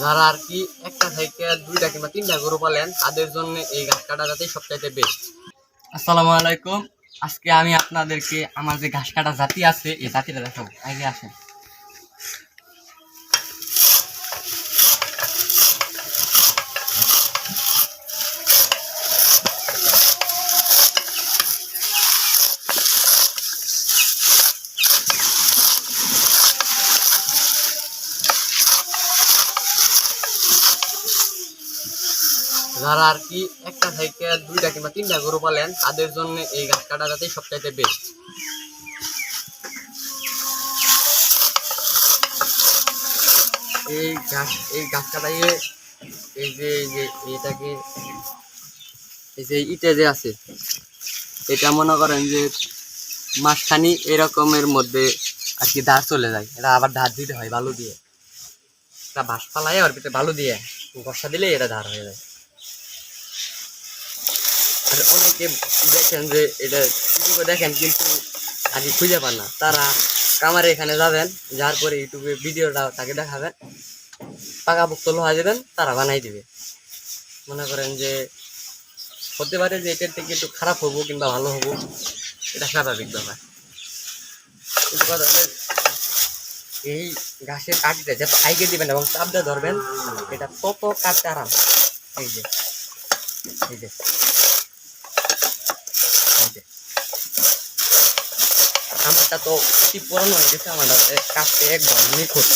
যারা আর কি একটা থেকে দুইটা কিংবা তিনটা গরু পালেন, তাদের জন্য এই ঘাস কাটা জাতি সবচাইতে বেস্ট আসসালামু আলাইকুম। আজকে আমি আপনাদেরকে, আমার যে ঘাস কাটা জাতি আছে, এই জাতিটা দেখাবো। আগে আসেন। যারা আর কি একটা থেকে দুইটা কিংবা তিনটা গরু পালেন, তাদের জন্য এই ঘাস কাটা জাতি সবচাইতে বেস্ট এই ঘাস এই গাছ কাটাইয়ে এই যে এই যে, এটাকে, এই যে ইটে যে আছে, এটা মনে করেন যে মাসখানি এরকমের মধ্যে আর কি ধার চলে যায়। এটা আবার ধার দিতে হয় বালু দিয়ে। এটা বাঁশ পালায় আর ভিতরে বালু দিয়ে, বর্ষা দিলে এটা ধার হয়ে যায়। আর অনেকে দেখেন যে এটা ইউটিউবে দেখেন কিন্তু আর কি খুঁজে পান না। তারা কামারে এখানে যাবেন যার পরে ইউটিউবে ভিডিওটা তাকে দেখাবেন পাকা পোক্ত লোহা দেবেন তারা বানাই দিবে। মনে করেন যে হতে পারে যে এটার থেকে একটু খারাপ হব কিংবা ভালো হব এটা স্বাভাবিক ব্যাপার। কিন্তু কথা হলো, এই ঘাসের কাঠিটা যে আইকে দিবেন এবং চাপটা ধরবেন এটা তত কাটতে আরাম। এই যে এই যে এই যে। আমারটা তো অতি পুরানো হয়ে গেছে আমার কাছে একদম নিখুঁত।